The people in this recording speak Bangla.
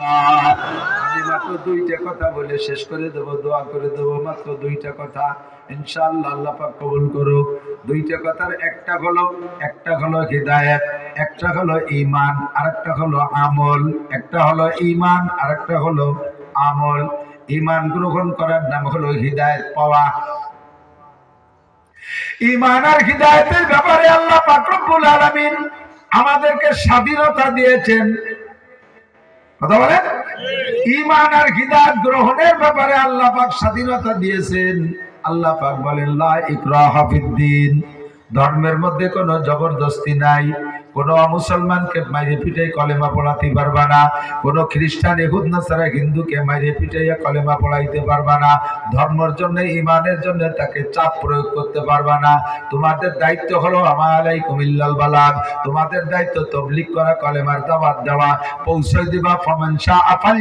আমি মাত্র দুইটা কথা বলে শেষ করে দেব, দোয়া করে মাত্র দুইটা কথা। আল্লাহ পাক কবুল করুক। দুইটা কথার একটা হলো একটা হলো হৃদায়ত, একটা হলো আরেকটা হলো আমল। একটা হলো আরেকটা হলো আমল। ঈমান গ্রহণ করার নাম হলো হৃদায়ত পাওয়া। ঈমান আর হৃদায়তের ব্যাপারে আল্লাহ পাক রব্বুল আমাদেরকে স্বাধীনতা দিয়েছেন। কথা বলেন ইমান আর হিদায়ত গ্রহণের ব্যাপারে আল্লাহ পাক স্বাধীনতা দিয়েছেন। আল্লাহ পাক বলেন, লা ইকরাহা ফিদ্দিন ধর্মের মধ্যে কোনো জবরদস্তি নাই। কোনো মুসলমানকে মাইরে পিটাই কলেমা পড়াতে পারবা না। কোনো খ্রিস্টান এহুদ নাসারা, হিন্দুকে মাইরে পিটাইয়া কলেমা পড়াইতে পারবা না। ধর্মের জন্য, ইমানের জন্য তাকে চাপ প্রয়োগ করতে পারবা না। তোমাদের দায়িত্ব হলো আমালাইকুম কুমিল্লাল বালাগ। তোমাদের দায়িত্ব তবলিগ করা, কলেমার দাওয়াত দেওয়া। পৌঁছে দিবা, ফমান শাহ আফাল